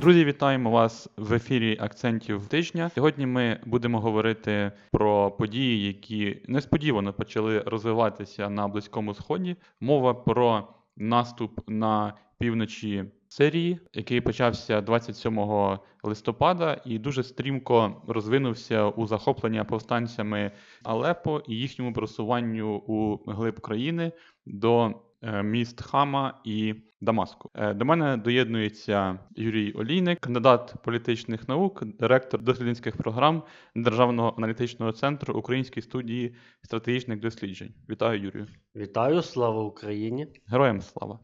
Друзі, вітаємо вас в ефірі акцентів тижня. Сьогодні ми будемо говорити про події, які несподівано почали розвиватися на близькому сході. Мова про наступ на півночі Сирії, який почався 27 листопада, і дуже стрімко розвинувся у захоплення повстанцями Алепо і їхньому просуванню у глиб країни до міст Хама і Дамаску. Е, До мене доєднується Юрій Олійник, кандидат політичних наук, директор дослідницьких програм Державного аналітичного центру Української студії стратегічних досліджень. Вітаю, Юрію. Вітаю, слава Україні! Героям слава.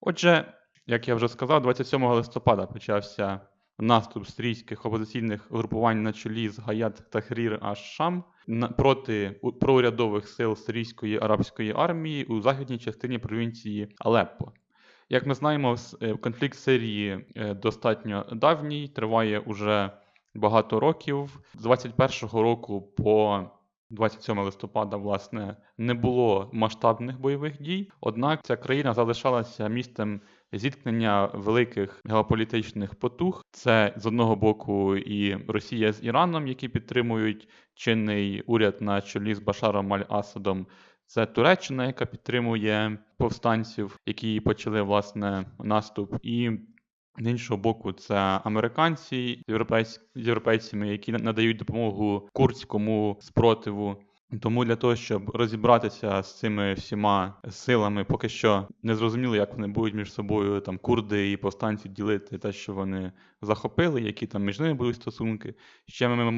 Отже, як я вже сказав, 27 листопада почався наступ сирійських опозиційних групувань на чолі з Гаят Тахрір аш-Шам проти проурядових сил сирійської арабської армії у західній частині провінції Алеппо. Як ми знаємо, е, конфлікт Сирії е, достатньо давній, триває уже багато років. З 21-го року по 27 листопада, власне, не було масштабних бойових дій. Однак ця країна залишалася місцем зіткнення великих геополітичних потуг. Це з одного боку і Росія з Іраном, які підтримують чинний уряд на чолі з Башаром Аль-Асадом. Це Туреччина, яка підтримує повстанців, які почали власне наступ, і з іншого боку, це американці з європейцями, які надають допомогу курдському спротиву. Тому для того, щоб розібратися з цими всіма силами, поки що не зрозуміло, як вони будуть між собою там курди і повстанці ділити те, що вони захопили, які там між ними будуть стосунки. Ще ми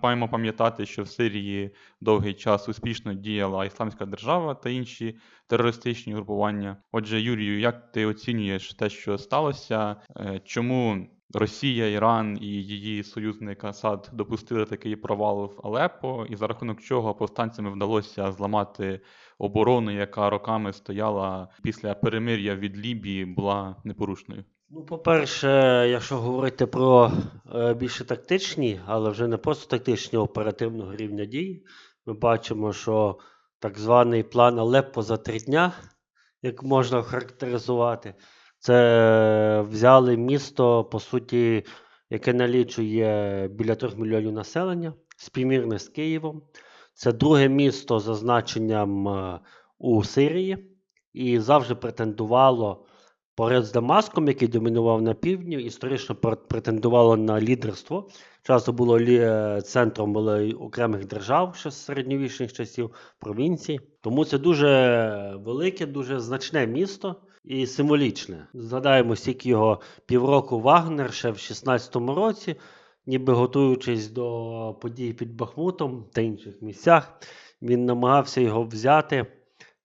маємо, пам'ятати, що в Сирії довгий час успішно діяла Ісламська держава та інші терористичні групування. Отже, Юрію, як ти оцінюєш те, що сталося? Е, Чому Росія, Іран і її союзник Асад допустили такий провал в Алеппо, і за рахунок чого повстанцям вдалося зламати оборону, яка роками стояла після перемир'я від Лібії, була непорушною? Ну, по-перше, якщо говорити про е, більше тактичні, але вже не просто тактичні оперативного рівня дій, ми бачимо, що так званий план Алеппо за три дня, як можна охарактеризувати, це взяли місто, по суті, яке налічує біля 3 мільйонів населення, співмірне з Києвом. Це друге місто за значенням е, у Сирії і завжди претендувало поряд з Дамаском, який домінував на півдні, історично пр- претендувало на лідерство. Часто було е, центром окремих держав ще з середньовічних часів, провінцій. Тому це дуже велике, дуже значне місто і символічне. Згадаємо, стільки його півроку Вагнер ще в 16-му році, ніби готуючись до подій під Бахмутом та інших місцях, він намагався його взяти.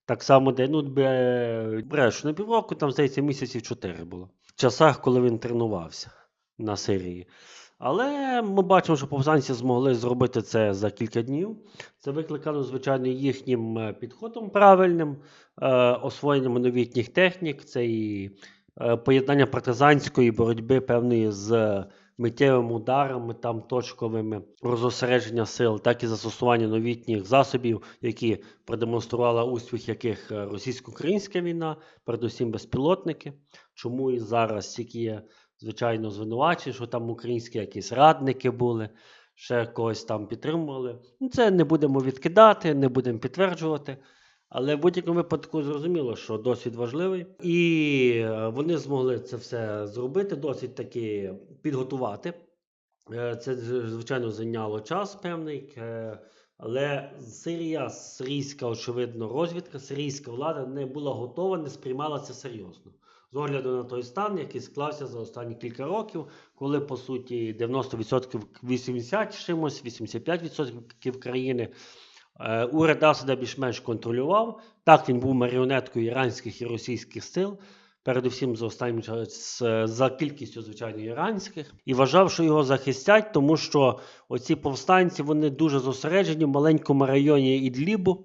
Так само, де ну, бе- бреш, не півроку, там, здається, місяців чотири було. В часах, коли він тренувався на Сирії. Але ми бачимо, що повстанці змогли зробити це за кілька днів. Це викликано, звичайно, їхнім е, підходом правильним, е, освоєнням новітніх технік, це і е, поєднання партизанської боротьби певної з миттєвими ударами, там точковими розосередження сил, так і застосування новітніх засобів, які продемонструвала успіх яких російсько-українська війна, передусім безпілотники. Чому і зараз тільки є, звичайно, звинувачення, що там українські якісь радники були, ще когось там підтримували. Ну, це не будемо відкидати, не будемо підтверджувати. Але в будь-якому випадку зрозуміло, що досвід важливий, і е, вони змогли це все зробити, досить таки підготувати. Е, Це, звичайно, зайняло час певний, е, але Сирія, сирійська, очевидно, розвідка, сирійська влада не була готова, не сприймала це серйозно. З огляду на той стан, який склався за останні кілька років, коли по суті 90%, 80 з чимось, 85% країни е, уряд Асада більш-менш контролював. Так, він був маріонеткою іранських і російських сил, передусім за останнім за кількістю, звичайно, іранських, і вважав, що його захистять, тому що оці повстанці вони дуже зосереджені в маленькому районі Ідлібу.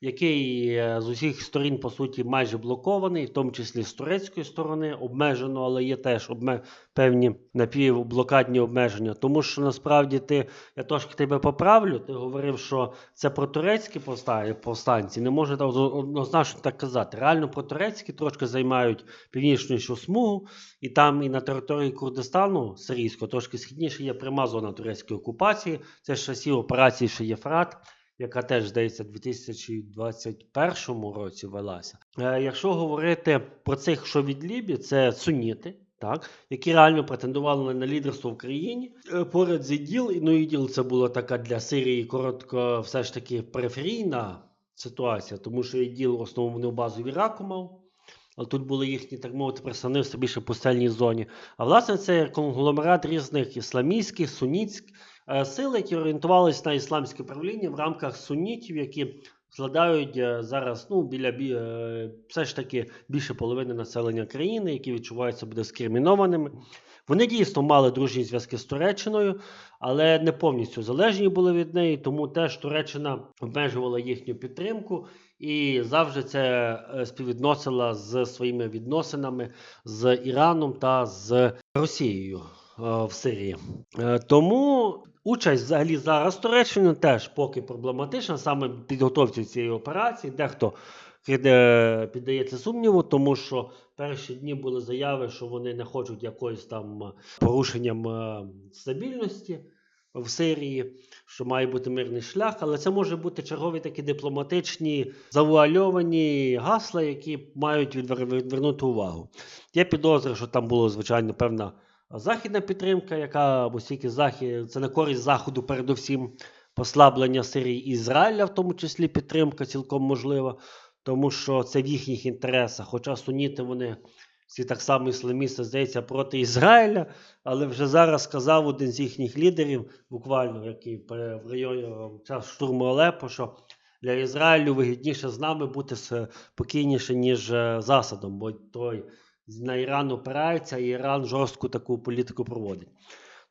Який е, з усіх сторін, по суті, майже блокований, в тому числі з турецької сторони, обмежено, але є теж обме... певні напівблокадні обмеження. Тому що насправді ти, я трошки тебе поправлю, ти говорив, що це про турецькі повстанці. Не можна однозначно так казати. Реально про турецькі трошки займають північнішу смугу, і там і на території Курдистану сирійського, трошки східніше, є пряма зона турецької окупації. Це з часів операції ще Єфрат, яка теж, здається, в 2021 році велася. Е, якщо говорити про цих, що від Лібі, це суніти. Так, які реально претендували на лідерство в країні Е, поряд з ІДІЛ, ну ІДІЛ це була така для Сирії коротко, все ж таки периферійна ситуація, тому що ІДІЛ основну базу в Іраку мав, але тут були їхні, так мовити, представництва більше в пустельній зоні. А власне це конгломерат різних ісламістських, сунітських е, сил, які орієнтувалися на ісламське правління в рамках сунітів, які складають е, зараз ну, біля бі- е, все ж таки більше половини населення країни, які відчувають себе дискримінованими. Вони дійсно мали дружні зв'язки з Туреччиною, але не повністю залежні були від неї, тому теж Туреччина обмежувала їхню підтримку і завжди це співвідносила з своїми відносинами з Іраном та з Росією в Сирії. Е, Тому участь взагалі зараз Туреччини теж поки проблематична, саме підготовці цієї операції. Дехто піддається сумніву, тому що перші дні були заяви, що вони не хочуть якоїсь там е, порушенням е, стабільності в Сирії, що має бути мирний шлях, але це може бути чергові такі дипломатичні завуальовані гасла, які мають відвернути увагу. Я підозрюю, що там була, звичайно, певна західна підтримка, яка оскільки захід це на користь заходу, передусім послаблення Сирії Ізраїля, в тому числі підтримка цілком можлива, тому що це в їхніх інтересах. Хоча суніти вони всі так само ісламісти, здається, проти Ізраїля, але вже зараз сказав один з їхніх лідерів, буквально який в районі е, час штурму Алепо, що для Ізраїлю вигідніше з нами бути спокійніше, ніж е, з Асадом, бо той на Іран опирається, і Іран жорстку таку політику проводить.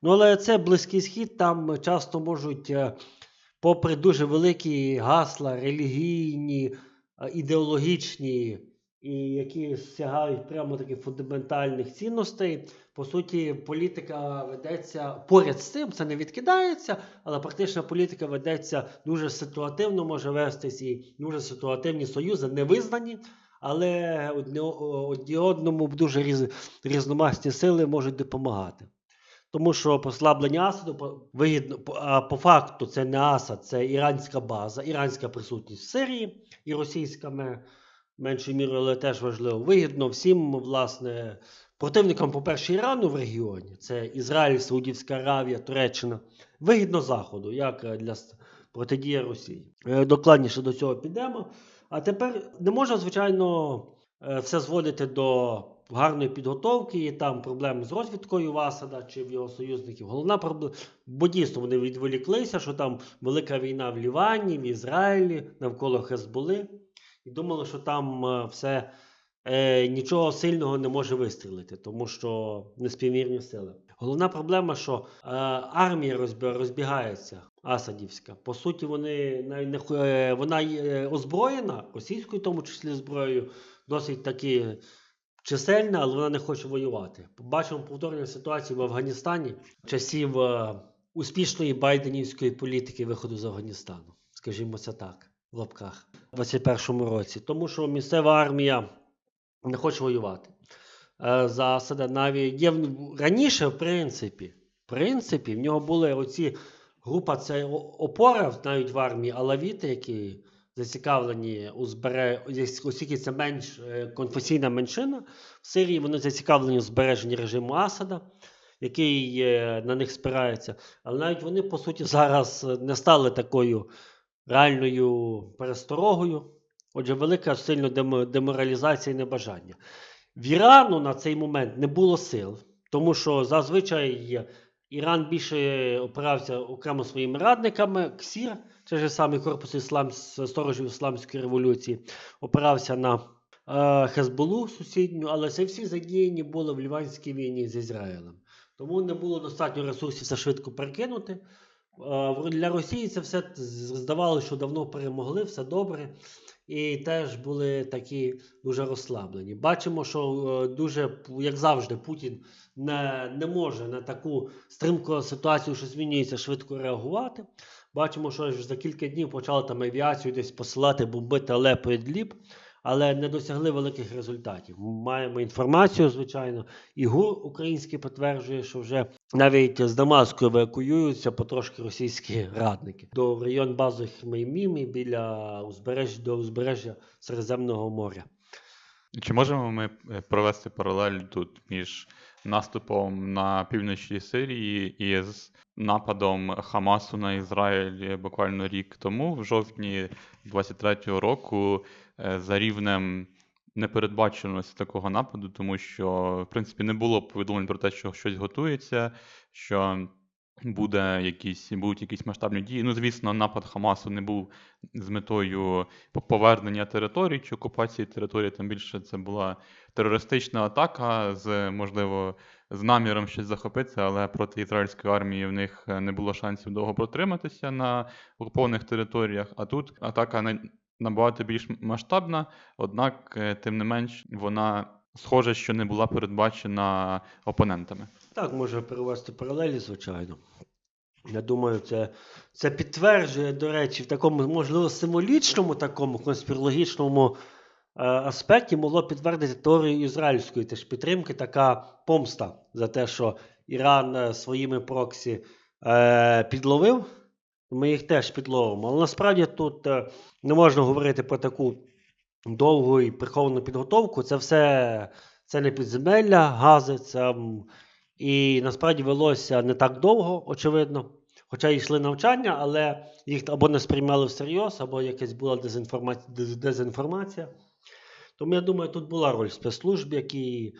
Ну, але це Близький Схід, там часто можуть, е, попри дуже великі гасла, релігійні, е, ідеологічні, і які сягають прямо таких фундаментальних цінностей. По суті, політика ведеться поряд з цим, це не відкидається, але практична політика ведеться дуже ситуативно, може вестись і дуже ситуативні союзи, не визнані, але одні одному дуже різ, різномасні сили можуть допомагати. Тому що послаблення Асаду вигідно, а по факту це не Асад, це іранська база, іранська присутність в Сирії і російська меншою мірою, але теж важливо. Вигідно всім, власне, противникам, по-перше, Ірану в регіоні, це Ізраїль, Саудівська Аравія, Туреччина. Вигідно Заходу, як е, для протидії Росії. Е, Докладніше до цього підемо. А тепер не можна, звичайно, е, все зводити до гарної підготовки, і там проблеми з розвідкою в Асада чи в його союзників. Головна проблема, бо дійсно вони відволіклися, що там велика війна в Лівані, в Ізраїлі, навколо Хезболи, і думали, що там е, все е, нічого сильного не може вистрілити, тому що неспівмірні сили. Головна проблема, що е, армія розбі- розбігається. Асадівська. По суті, вони навіть не е, вона є озброєна російською, в тому числі зброєю, досить таки чисельна, але вона не хоче воювати. Бачимо повторення ситуації в Афганістані часів е, успішної байденівської політики виходу з Афганістану, скажімо це так, в лапках, у 21-му році. Тому що місцева армія не хоче воювати. Е, За Асада навіть є раніше, в принципі, в принципі, в нього були оці група це опора навіть в армії Алавіти, які зацікавлені у збере, оскільки це менш е, конфесійна меншина в Сирії, вони зацікавлені у збереженні режиму Асада, який е, на них спирається. Але навіть вони, по суті, зараз не стали такою реальною пересторогою. Отже, велика сильно деморалізація і небажання. В Ірану на цей момент не було сил, тому що зазвичай Іран більше опирався окремо своїми радниками. КСІР, це ж самий корпус іслам, сторожів Ісламської революції, опирався на е, Хезболу сусідню, але це всі задіяні були в Ліванській війні з Ізраїлем. Тому не було достатньо ресурсів це швидко перекинути. Е, Для Росії це все здавалося, що давно перемогли, все добре. І теж були такі дуже розслаблені. Бачимо, що е, дуже, як завжди, Путін не, не може на таку стримку ситуацію, що змінюється, швидко реагувати. Бачимо, що за кілька днів почали там авіацію десь посилати, бомбити Алепо і Дліб, але не досягли великих результатів. Маємо інформацію, звичайно, і ГУР український підтверджує, що вже навіть з Дамаску евакуюються потрошки російські радники до район базових Меймімі біля узбережжя до узбережжя Середземного моря. Чи можемо ми е, провести паралель тут між наступом на півночі Сирії і з нападом Хамасу на Ізраїль буквально рік тому, в жовтні 23-го року, за рівнем непередбаченості такого нападу, тому що, в принципі, не було повідомлень про те, що щось готується, що буде якісь, будуть якісь масштабні дії. Ну, звісно, напад Хамасу не був з метою повернення територій чи окупації території, тим більше це була терористична атака з, можливо, з наміром щось захопитися, але проти ізраїльської армії в них е, не було шансів довго протриматися на окупованих територіях. А тут атака на- набагато більш масштабна, однак, е, тим не менш, вона схоже, що не була передбачена опонентами. Так, може перевести паралелі, звичайно. Я думаю, це, це підтверджує, до речі, в такому, можливо, символічному такому конспірологічному е, аспекті могло підтвердити теорію ізраїльської теж підтримки, така помста за те, що Іран е, своїми проксі е, підловив. Ми їх теж підловимо. Але насправді тут е, не можна говорити про таку довгу і приховану підготовку. Це все це не підземелля, гази, це і насправді велося не так довго, очевидно. Хоча йшли навчання, але їх або не сприймали всерйоз, або якась була дезінформація, дезінформація. Тому я думаю, тут була роль спецслужб, які.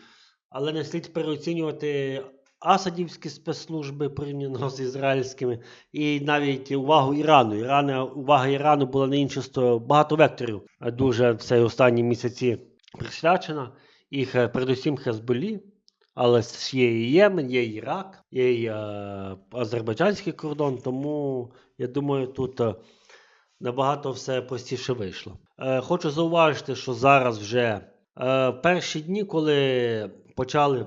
Але не слід переоцінювати асадівські спецслужби порівняно з ізраїльськими, і навіть увагу Ірану. Ірана, увага Ірану була на інші сто багато векторів е, дуже в цей останні місяці присвячена. Їх е, передусім Хезболі, але є і Ємен, є і Ірак, є і е, азербайджанський кордон. Тому я думаю, тут набагато все простіше вийшло. Хочу зауважити, що зараз вже в перші дні, коли почали,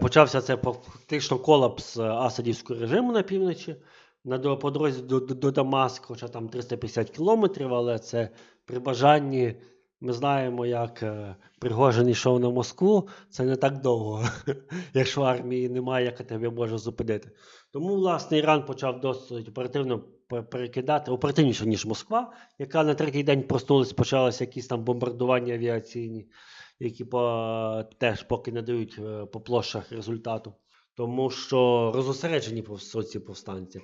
почався це фактично колапс е, асадівського режиму на півночі, на по дорозі до, до, до Дамаску, хоча там 350 кілометрів, але це при бажанні. Ми знаємо, як е, Пригожин йшов на Москву, це не так довго, якщо армії немає, яка тебе може зупинити. Тому, власне, Іран почав досить оперативно перекидати, оперативніше, ніж Москва, яка на третій день проснулась, почалися якісь там бомбардування авіаційні, які по, теж поки не дають е, по площах результату. Тому що розосереджені ці повстанці.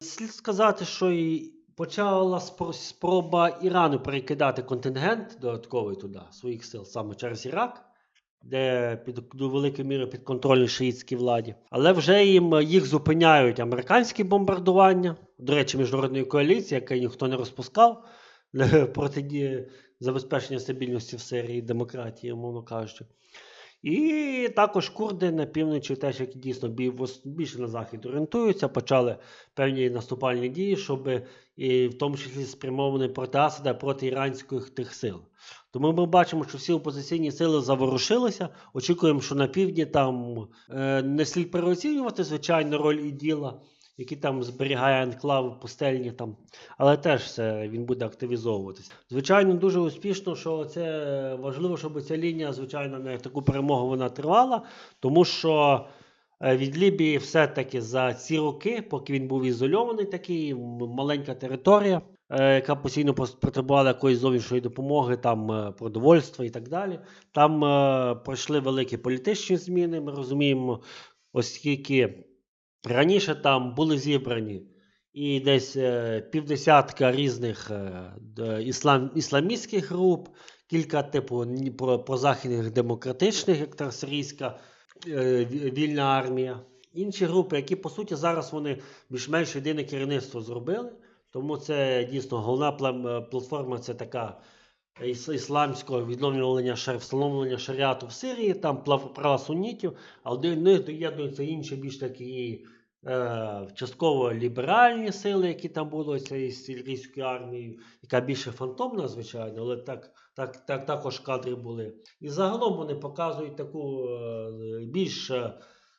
Слід сказати, що і почала спроба Ірану перекидати контингент додатковий туди, своїх сил саме через Ірак, де під до великої міри підконтрольні шиїтській владі. Але вже їм їх зупиняють американські бомбардування, до речі, міжнародної коаліції, яка ніхто не розпускав протидії забезпечення стабільності в Сирії демократії, мовно кажучи. І також курди на півночі, теж які дійсно бі- більше на захід орієнтуються, почали певні наступальні дії, щоб і в тому числі спрямовані проти Асада, проти іранських тих сил. Тому ми бачимо, що всі опозиційні сили заворушилися. Очікуємо, що на півдні там е, не слід переоцінювати, звичайно, роль іділа, який там зберігає анклави пустельні там, але теж це він буде активізовуватися. Звичайно, дуже успішно, що це важливо, щоб ця лінія, звичайно, на таку перемогу вона тривала, тому що. е, Від Лібії все-таки за ці роки, поки він був ізольований, такий маленька територія, е, яка постійно потребувала якоїсь зовнішньої допомоги, там е, продовольства і так далі. Там пройшли великі політичні зміни. Ми розуміємо, оскільки раніше там були зібрані і десь е, півдесятка різних е, іслам, ісламістських груп, кілька типу про, прозахідних демократичних, як та сирійська е, вільна армія. Інші групи, які по суті зараз вони більш-менш єдине керівництво зробили. Тому це дійсно головна платформа це така ісламського відновлення встановлення шаріату в Сирії, там права сунітів, але до них доєднуються інші більш такі е, частково ліберальні сили, які там були цією сирійською армією, яка більше фантомна, звичайно, але так, так, так також кадри були. І загалом вони показують таку е, більш е,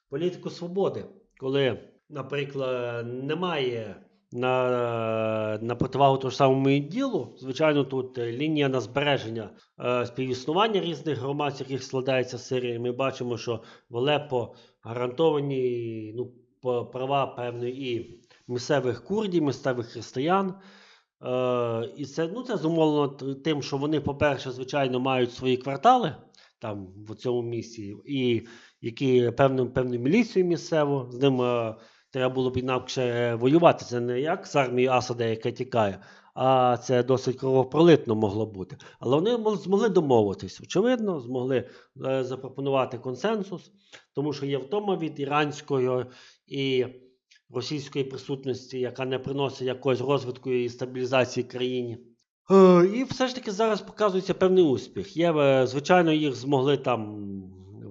політику свободи, коли, наприклад, немає на, на противагу того ж самому ділу. Звичайно, тут е, лінія на збереження е, співіснування різних громад, яких складається Сирія. Ми бачимо, що в Алеппо гарантовані ну, права певної і місцевих курдів, місцевих християн. Е, і це, ну, це зумовлено тим, що вони, по-перше, звичайно, мають свої квартали там в цьому місці, і які певну, певну міліцію місцеву, з ним е, треба було б інакше воювати. Це не як з армією Асада, яка тікає, а це досить кровопролитно могло бути. Але вони змогли домовитись. Очевидно, змогли е, запропонувати консенсус, тому що є втома від іранської і російської присутності, яка не приносить якогось розвитку і стабілізації країні. Е, І все ж таки зараз показується певний успіх. Є, е, звичайно, їх змогли там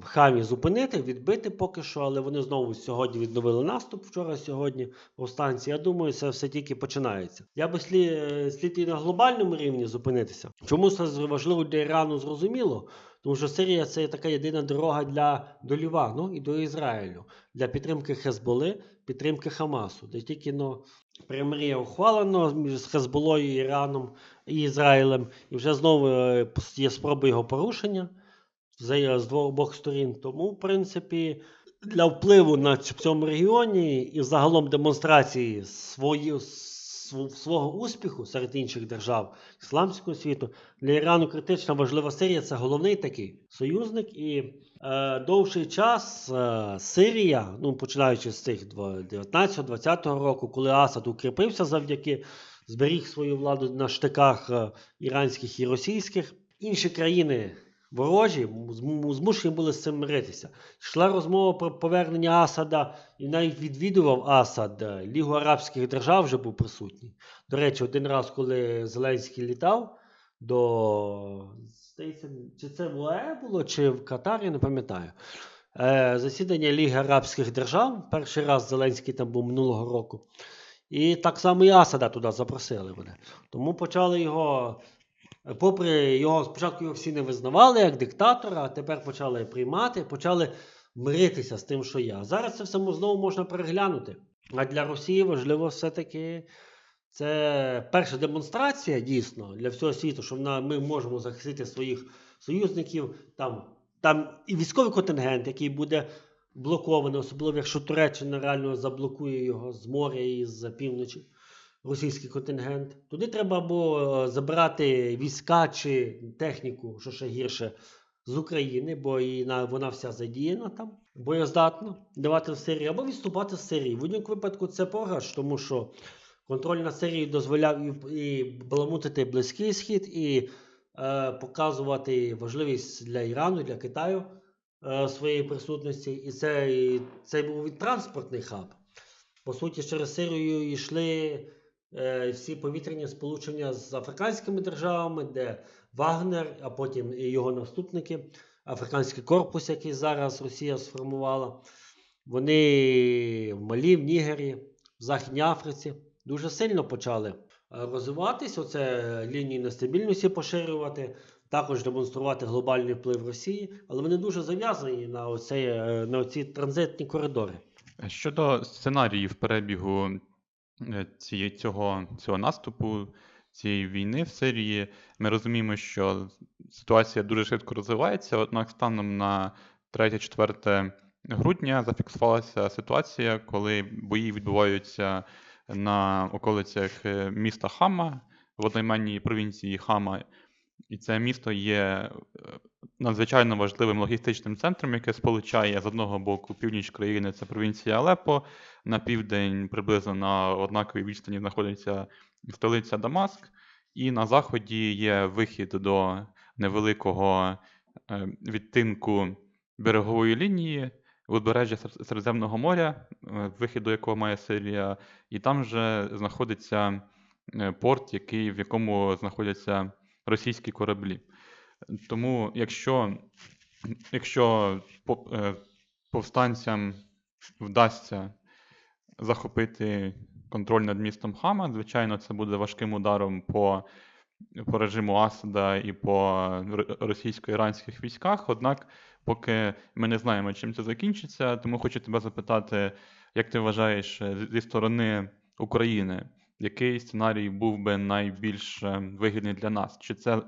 в хамі зупинити, відбити поки що, але вони знову сьогодні відновили наступ вчора, сьогодні повстанці. Я думаю, це все тільки починається. Я би слід, е, слід і на глобальному рівні зупинитися. Чому це важливо для Ірану зрозуміло? Тому що Сирія це така єдина дорога для до Лівану і до Ізраїлю для підтримки Хезболи, підтримки Хамасу, де тільки ну, перемир'я ухвалено між Хезболою, Іраном і Ізраїлем, і вже знову е, є спроби його порушення з, двох обох сторін. Тому, в принципі, для впливу на цьому регіоні і загалом демонстрації свої, свого успіху серед інших держав ісламського світу для Ірану критично важлива Сирія це головний такий союзник. І е, довший час е, Сирія, ну починаючи з цих 19-20 року, коли Асад укріпився завдяки зберіг свою владу на штиках е, іранських і російських, інші країни. Ворожі змушені були з цим миритися. Йшла розмова про повернення Асада, і навіть відвідував Асад е, Лігу Арабських держав вже був присутній. До речі, один раз, коли Зеленський літав до чи це в ОАЕ було, чи в Катарі, не пам'ятаю. Е, засідання Ліги Арабських держав. Перший раз Зеленський там був минулого року. І так само і Асада туди запросили вони. Тому почали його. Попри його, спочатку його всі не визнавали як диктатора, а тепер почали приймати, почали миритися з тим, що є. Зараз це все знову можна переглянути. А для Росії важливо все-таки це перша демонстрація дійсно для всього світу, що ми можемо захистити своїх союзників. Там, там і військовий контингент, який буде блокований, особливо якщо Туреччина реально заблокує його з моря і з півночі. Російський контингент. Туди треба або е, забирати війська чи техніку, що ще гірше, з України, бо і вона вся задіяна там, боєздатна, давати в Сирії, або відступати з Сирії. В будь-якому випадку це програш, тому що контроль над Сирією дозволяв і, баламутити Близький Схід, і е, показувати важливість для Ірану, для Китаю е, своєї присутності. І це, і це був транспортний хаб. По суті, через Сирію йшли всі повітряні сполучення з африканськими державами, де Вагнер, а потім і його наступники, Африканський корпус, який зараз Росія сформувала. Вони в Малі, в Нігері, в Західній Африці дуже сильно почали е, розвиватись, оце лінії нестабільності поширювати, також демонструвати глобальний вплив Росії, але вони дуже зав'язані на, е, на оці транзитні коридори. Щодо сценаріїв перебігу е, цієї, цього, цього наступу, цієї війни в Сирії, ми розуміємо, що ситуація дуже швидко розвивається, однак станом на 3-4 грудня зафіксувалася ситуація, коли бої відбуваються на околицях е, міста Хама в одноіменній провінції Хама. І це місто є е, надзвичайно важливим логістичним центром, яке сполучає з одного боку північ країни, це провінція Алеппо, на південь приблизно на однаковій відстані знаходиться столиця Дамаск, і на заході є вихід до невеликого е, відтинку берегової лінії узбережжя Сер- Середземного моря, е, вихід до якого має Сирія, і там же знаходиться е, порт, який, в якому знаходяться російські кораблі. Тому, якщо, якщо е, повстанцям вдасться захопити контроль над містом Хама. Звичайно, це буде важким ударом по, по режиму Асада і по російсько-іранських військах. Однак, поки ми не знаємо, чим це закінчиться, тому хочу тебе запитати, як ти вважаєш е, зі сторони України, який сценарій був би найбільш е, вигідний для нас? Чи це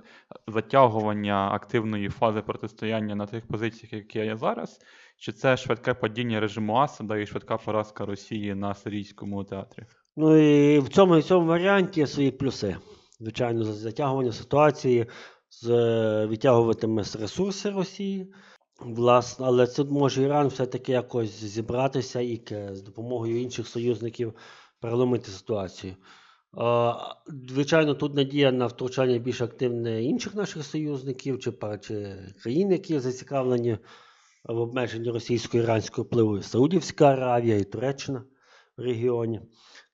затягування активної фази протистояння на тих позиціях, які є зараз, чи це швидке падіння режиму Асада і швидка поразка Росії на сирійському театрі? Ну і в цьому і цьому варіанті є свої плюси. Звичайно, затягування ситуації з е, відтягуватиме ресурси Росії. Власне, але тут може Іран все-таки якось зібратися і з допомогою інших союзників переломити ситуацію. Звичайно, тут надія на втручання більш активне інших наших союзників чи, чи країн, які зацікавлені в обмеженні російсько-іранського впливу, Саудівська Аравія і Туреччина в регіоні.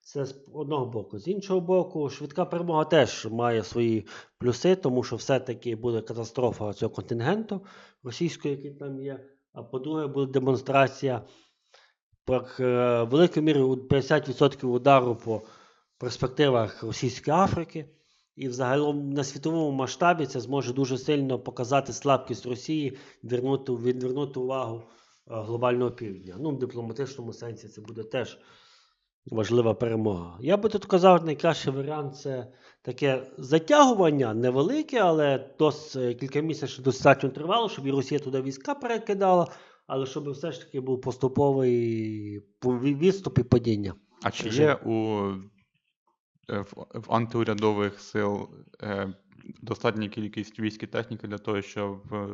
Це з одного боку. З іншого боку, швидка перемога теж має свої плюси, тому що все-таки буде катастрофа цього контингенту російського, який там є. А по-друге, буде демонстрація великою мірою 50% удару по перспективах Російської Африки. І взагалі на світовому масштабі це зможе дуже сильно показати слабкість Росії, відвернути, відвернути увагу е, глобального півдня. Ну, в дипломатичному сенсі це буде теж важлива перемога. Я би тут казав, найкращий варіант це таке затягування невелике, але дос, е, кілька місяців достатньо тривало, щоб і Росія туди війська перекидала, але щоб все ж таки був поступовий відступ і падіння. А чи є у е, в, в антиурядових сил е, достатня кількість військ і техніки для того, щоб е,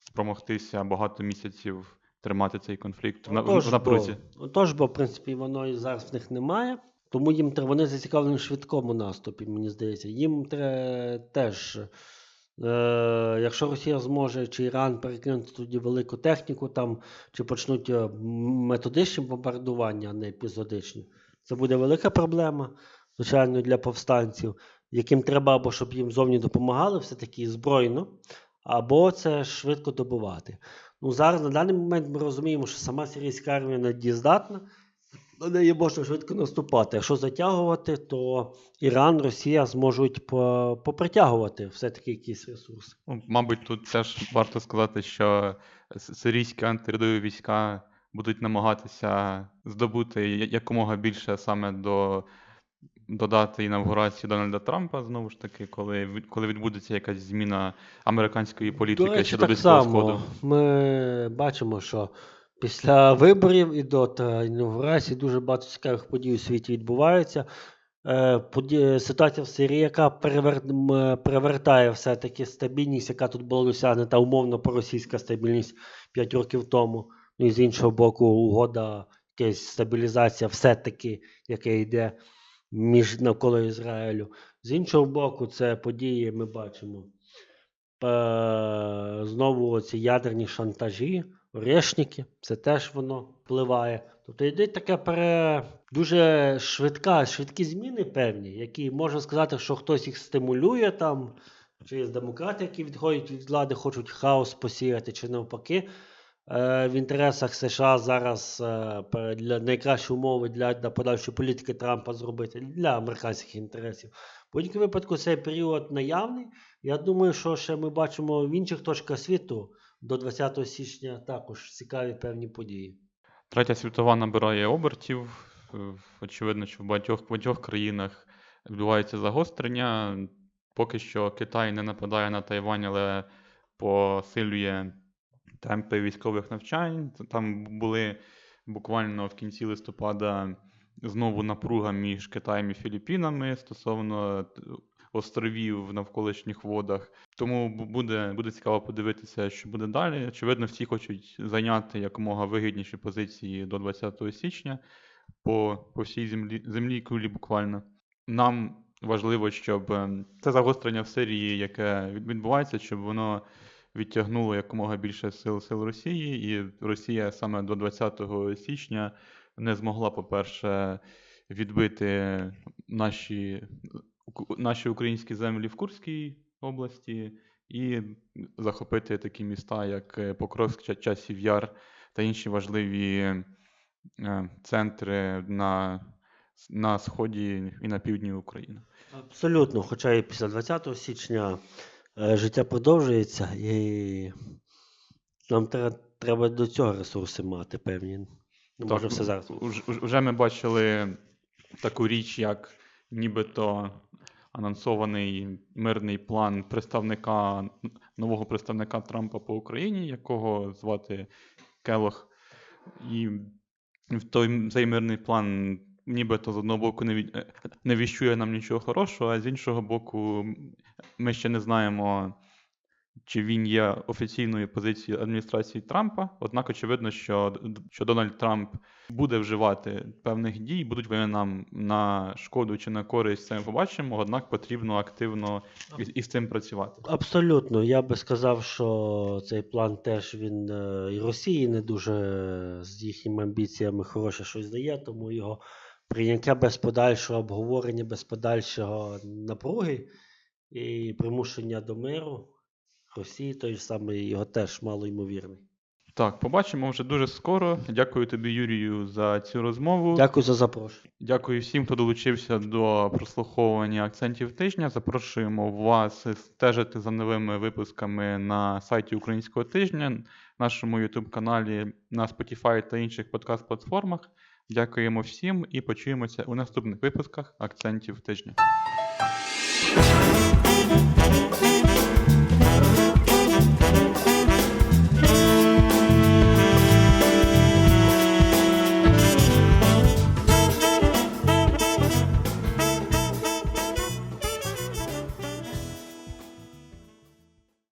спромогтися багато місяців тримати цей конфлікт в, в, Отож, в напрузі? бо, отож, бо, в принципі, воно і зараз в них немає. Тому їм треба, вони зацікавлені в швидкому наступі, мені здається. Їм треба теж, якщо Росія зможе чи Іран перекинути тоді велику техніку, там, чи почнуть е, методичні бомбардування, а не епізодичні, це буде велика проблема, звичайно, для повстанців, яким треба або щоб їм зовні допомагали, все-таки збройно, або це швидко добувати. Ну, зараз на даний момент ми розуміємо, що сама сирійська армія недієздатна, на неї можна швидко наступати. Якщо затягувати, то Іран, Росія зможуть попритягувати все-таки якісь ресурси. Ну, мабуть, тут теж варто сказати, що сирійські антиурядові війська будуть намагатися здобути якомога більше саме до додати інавгурацію Дональда Трампа, знову ж таки, коли, коли відбудеться якась зміна американської політики До речі, щодо так Близького само Сходу. ми бачимо, що після виборів і до та інаугурації дуже багато цікавих подій у світі відбуваються. Е, Ситуація в Сирії, яка перевертає все-таки стабільність, яка тут була досягнута умовно проросійська стабільність 5 років тому. Ну і з іншого боку, угода, якась стабілізація все-таки, яка йде між навколо Ізраїлю. З іншого боку, це події ми бачимо. Е, Знову ці ядерні шантажі, орешники, це теж воно впливає. Тобто йде таке пере... дуже швидка, швидкі зміни певні, які можна сказати, що хтось їх стимулює там, чи є демократи, які відходять від влади, хочуть хаос посіяти, чи навпаки. Е, В інтересах США зараз е, для найкращі умови для, подальшої політики Трампа зробити для американських інтересів. В будь-якому випадку цей період наявний. Я думаю, що ще ми бачимо в інших точках світу до 20 січня також цікаві певні події. Третя світова набирає обертів. Е, Очевидно, що в багатьох, багатьох країнах відбувається загострення. Поки що Китай не нападає на Тайвань, але посилює темпи військових навчань. Там були буквально в кінці листопада знову напруга між Китаєм і Філіппінами стосовно островів в навколишніх водах. Тому буде, буде цікаво подивитися, що буде далі. Очевидно, всі хочуть зайняти якомога вигідніші позиції до 20 січня по, по всій землі, землі кулі буквально. Нам важливо, щоб ем, це загострення в Сирії, яке відбувається, щоб воно відтягнуло якомога більше сил сил Росії, і Росія саме до 20 січня не змогла, по-перше, відбити наші, наші українські землі в Курській області і захопити такі міста, як е, Покровськ, Часів Яр та інші важливі е, центри на, на сході і на півдні України. Абсолютно, хоча і після 20 січня е, життя продовжується, і нам тре- треба до цього ресурси мати певні. Не може все зараз. Уже ми бачили таку річ, як нібито анонсований мирний план представника нового представника Трампа по Україні, якого звати Келох. І в той цей мирний план нібито з одного боку не, не віщує нам нічого хорошого, а з іншого боку, ми ще не знаємо, чи він є офіційною позицією адміністрації Трампа. Однак, очевидно, що, що Дональд Трамп буде вживати певних дій, будуть вони нам на шкоду чи на користь, це ми побачимо, однак потрібно активно із, із цим працювати. Абсолютно, я би сказав, що цей план теж він е, і Росії не дуже з їхніми амбіціями хороше щось дає, тому його прийняття без подальшого обговорення, без подальшого напруги і примушення до миру Росії той ж самий його теж мало ймовірний. Так, побачимо вже дуже скоро. Дякую тобі, Юрію, за цю розмову. Дякую за запрошення. Дякую всім, хто долучився до прослуховування акцентів тижня. Запрошуємо вас стежити за новими випусками на сайті Українського тижня, нашому youtube каналі на Spotify та інших подкаст-платформах. Дякуємо всім і почуємося у наступних випусках акцентів тижня.